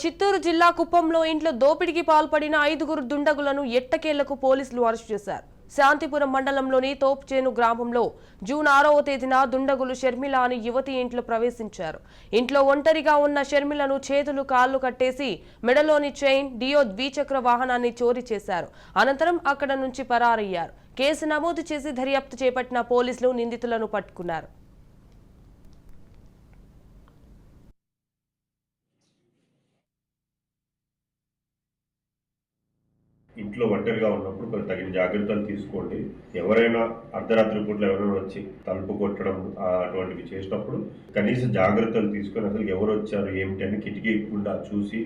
చిత్తూరు జిల్లా కుప్పంలో ఇంట్లో దోపిడీకి పాల్పడిన ఐదుగురు దుండగులను ఎట్టకేళ్ళకు పోలీసులు అరెస్టు చేశారు. శాంతిపురం మండలంలోని తోప్చేను గ్రామంలో జూన్ ఆరవ తేదీన దుండగులు షర్మిల అని యువతి ఇంట్లో ప్రవేశించారు. ఇంట్లో ఒంటరిగా ఉన్న షర్మిలను చేతులు కాళ్ళు కట్టేసి మెడలోని చైన్ డియో ద్విచక్ర వాహనాన్ని చోరీ చేశారు. అనంతరం అక్కడ నుంచి పరారయ్యారు. కేసు నమోదు చేసి దర్యాప్తు చేపట్టిన పోలీసులు నిందితులను పట్టుకున్నారు. ఇంట్లో ఒంటరిగా ఉన్నప్పుడు కొంచెం తగిన జాగ్రత్తలు తీసుకోండి. ఎవరైనా అర్ధరాత్రి పూట్ల ఎవరైనా వచ్చి తలుపు కొట్టడం అటువంటివి చేసినప్పుడు కనీస జాగ్రత్తలు తీసుకొని అసలు ఎవరు వచ్చారు ఏమిటి అని కిటికీ గుండా చూసి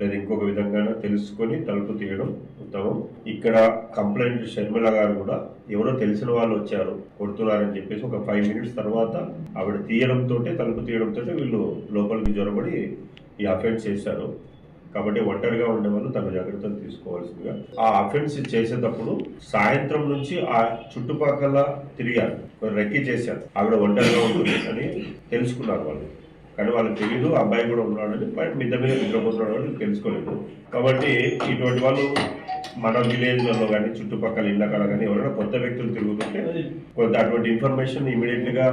లేదా ఇంకొక విధంగా తెలుసుకొని తలుపు తీయడం ఉత్తమం. ఇక్కడ కంప్లైంట్ షర్మిల గారు కూడా ఎవరో తెలిసిన వాళ్ళు వచ్చారు కొడుతున్నారని చెప్పేసి ఒక ఫైవ్ మినిట్స్ తర్వాత ఆవిడ తీయడంతో తలుపు తీయడంతో వీళ్ళు లోపలికి జ్వరబడి ఈ అఫెండ్ చేశారు. కాబట్టి ఒంటరిగా ఉండే వాళ్ళు తగు జాగ్రత్తలు తీసుకోవాల్సిందిగా. ఆ అఫెన్స్ చేసేటప్పుడు సాయంత్రం నుంచి ఆ చుట్టుపక్కల తిరిగారు రెక్కి చేశారు. ఆవిడ ఒంటరిగా ఉంటుంది అని తెలుసుకున్నారు వాళ్ళు. కానీ వాళ్ళకి తెలియదు అబ్బాయి కూడా ఉన్నాడని బయట మిద్ద మీద నిద్రపోతున్నాడు అని తెలుసుకోలేదు. కాబట్టి ఇటువంటి వాళ్ళు మన విలేజ్లలో కానీ చుట్టుపక్కల ఇళ్ళ కాడ కానీ ఎవరైనా కొత్త వ్యక్తులు తిరుగుతుంటే కొంత అటువంటి ఇన్ఫర్మేషన్ ఇమీడియట్గా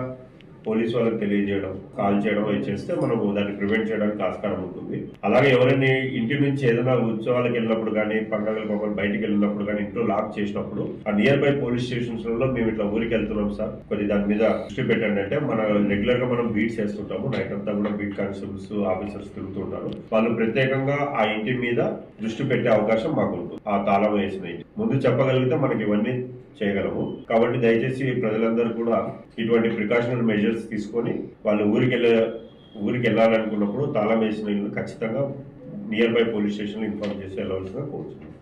పోలీస్ వాళ్ళకి తెలియజేయడం కాల్ చేయడం అవి చేస్తే మనం దాన్ని ప్రివెంట్ చేయడానికి ఆస్కారం ఉంటుంది. అలాగే ఎవరైనా ఇంటి నుంచి ఏదైనా ఉత్సవాలకు వెళ్ళినప్పుడు కానీ పండుగలకు ఒకరు బయటికి వెళ్ళినప్పుడు కానీ ఇంట్లో లాక్ చేసినప్పుడు ఆ నియర్ బై పోలీస్ స్టేషన్స్లో మేము ఇట్లా ఊరికి వెళ్తున్నాం సార్. కొద్ది దాని మీద దృష్టి పెట్టండి అంటే మన రెగ్యులర్గా మనం బీట్స్ వేస్తుంటాము. నైట్ అంతా కూడా బీట్ కానిస్టేబుల్స్ ఆఫీసర్స్ తిరుగుతుంటారు వాళ్ళు ప్రత్యేకంగా ఆ ఇంటి మీద దృష్టి పెట్టే అవకాశం మాకు ఉంటుంది. ఆ తాళం వేసిన ఇంటి. ముందు చెప్పగలిగితే మనకి ఇవన్నీ చేయగలము. కాబట్టి దయచేసి ప్రజలందరూ కూడా ఇటువంటి ప్రికాషనల్ మెజర్స్ తీసుకొని వాళ్ళు ఊరికి వెళ్ళే ఊరికి వెళ్ళాలనుకున్నప్పుడు తాళం వేసిన ఇల్లు ఖచ్చితంగా near by police station inform చేసి వెళ్ళవలసిన కోరుతున్నాను